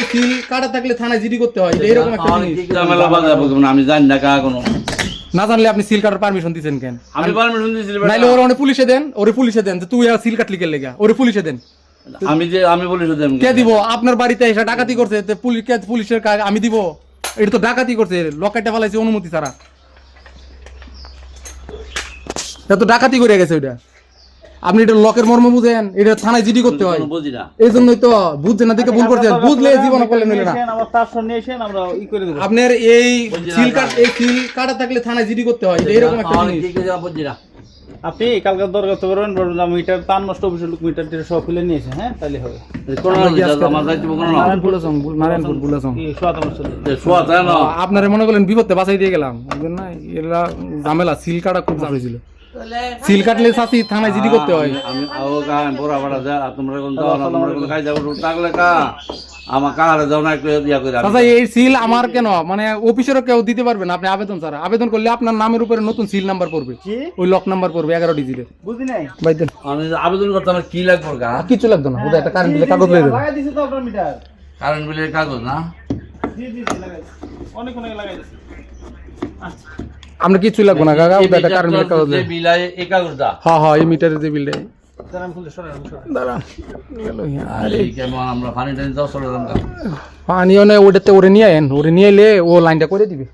এই কাটা থাকলে থানায় জিডি করতে হয় এরকম একটা জিনিস। ঝামেলা বাজাবো কেমন? আমি জানি না কাকা কোনো। না জানলে আপনি সিল কাটার পারমিশন দিচ্ছেন কেন? আমি পারমিশন দিয়েছি নাইলে ওরা অনেক পুলিশে দেন ওরে পুলিশে দেন যে তুই আর সিল কাটলি কে লেগা? ওরে পুলিশে দেন। আমি যে আমি বলি শুধু কে দিব? আপনার বাড়িতে এসে ডাকাতি করছে পুলিশ কে পুলিশের আমি দিব। এটা তো ডাকাতি করছে লকাইটা ফেলাইছে অনুমতি ছাড়া। এটা তো ডাকাতি করে গেছে ওইটা। আপনি এটা লকের মর্ম বুঝেন এটা থানায় জিডি করতে হয়। বুঝি না এই জন্যই তো বুঝছে না দেখে ভুল করছেন। বুঝলে জীবন করলেন না। এসেন, আবার তার সামনে এসেন আমরা ই করে দেবো। আপনার এই সিল কাট এই সিল কাটা থাকলে থানায় জিডি করতে হয় এটা এরকম একটা জিনিস। আপনি কালকে দরকার তো করবেন যে মিটার তার নষ্ট অফিসের লোক মিটার টিটার সব খুলে নিয়েছে হ্যাঁ তাহলে হবে। আপনারা মনে করলেন বিপদে বাঁচাই দিয়ে গেলাম না এরা ঝামেলা সিল কাটা খুব ঝামেলা ছিল। সিল কাটলে চাষি থানায় জিডি করতে হয়। আমি আও বড়া বড়া যা আর তোমরা কোন দাও না তোমরা কোন খাই যাব টাকলে কা। আমার কাহারে যাও না একটু চাচা এই সিল আমার কেন? মানে অফিসেরও কেউ দিতে পারবে না আপনি আবেদন ছাড়া। আবেদন করলে আপনার নামের উপরে নতুন সিল নাম্বার পড়বে। ওই লক নাম্বার পড়বে এগারো ডিজিটের বুঝি নাই? ভাই দেন। আমি আবেদন করতে আমার কি লাগবে গা? কিছু লাগতো না ওটা একটা কারেন্ট বিলে কাগজ লাগাই দিছে তো আপনার মিটার কারেন্ট বিলের কাগজ না? জি জি লাগাই অনেক অনেক লাগাই দিছে। আচ্ছা। আমরা কিছু লাগবো না কাকা ওটা একটা কারেন্ট বিলে কাগজ যে এই কাগজটা হ্যাঁ হ্যাঁ এই মিটারের যে বিলটা পানি ওটাতে ওরে নিয়ে আইন ওরে নিয়ে এলে ও লাইনটা করে দিবে।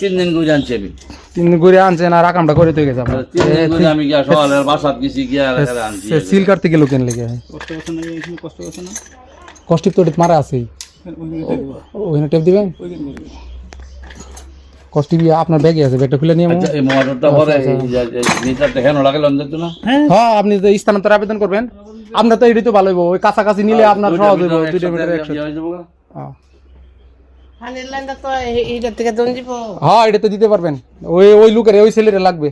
তিন দিন করে জানছি আমি। তিন দিন ঘুরে আনছেন আর আকামটা করে দিয়ে গেছে আপনার। তিন দিন করে আমি গিয়া সকালের বাসাত গেছি গিয়া আনছি। সিল কাটতে গেল কেন লেগে? কষ্ট করছে না এখানে কষ্ট করছে না? কষ্টিপ তো মারা আছে ওখানে টেপ দিবেন। কষ্টিপ আপনার ব্যাগে আছে ব্যাগটা খুলে নিয়ে আচ্ছা এই মোটরটা পরে এই যে- এই মিটারটা কেন না? হ্যাঁ। আপনি যে স্থানান্তর আবেদন করবেন আপনার তো এটাই তো ভালো হইব। ওই কাছাকাছি নিলে আপনার সহজ হইব দুইটা মিটার ইয়ে একসাথে। হয়ে হ্যাঁ। হ্যাঁ এটা তো দিতে পারবেন। ওই ওই লোকের ওই ছেলের লাগবে।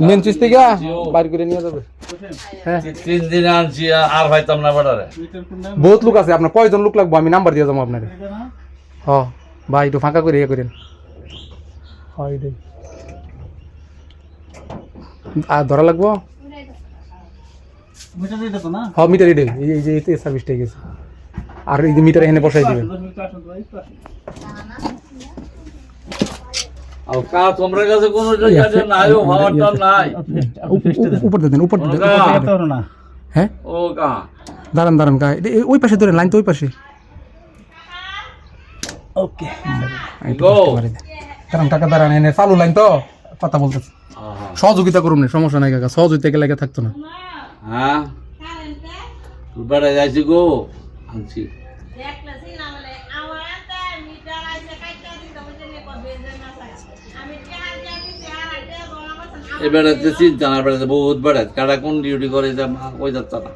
মেন থেকে বাইর করে নিয়ে যাবে। হ্যাঁ। তিন- তিন দিন আনছি আর হয়তাম না বাটারে বহুত লোক আছে আপনার কয়জন লোক লাগবে? আমি নাম্বার দিয়ে যাব আপনার। এটা না? হ ভাই একটু ফাঁকা করে ইয়ে করেন। হয় এটাই আর ধরা লাগবো মিটার এটা তো না হ মিটার এটাই এই এই যে এতে সার্ভিসটাই গেছে আর এই যে মিটার এখানে বসাই দিবেন দশ মিনিট আসুন তো, এই তো আসুন। আর কা তোমরা কাছে কোনো জায়গা নাই ও ভাবারটা নাই উপ- উপ- উপর দিয়ে দেন উপর দিয়ে দেন, ওটা- উপর দিয়ে এটা দেন। হলো না হ্যাঁ ও কা দাঁড়ান দাঁড়ান কা এটা- এই- ওই পাশে ধরেন লাইন তো ওই পাশে ওকে একটু Go. কষ্ট করে দেন। দাঁড়ান কাকা দাঁড়ান এনে চালু লাইন তো কথা বলতেছে। সহযোগিতা করুন না সমস্যা নাই কাকা সহযোগিতা গেলে থাকতো না। হ্যাঁ? বেড়া যাইছি গো আনছি। এ বেড়াতে চিন্তা না বেড়াতে বহুত বেড়াতে কারা কোন ডিউটি করে যে ওই যাচ্ছে না।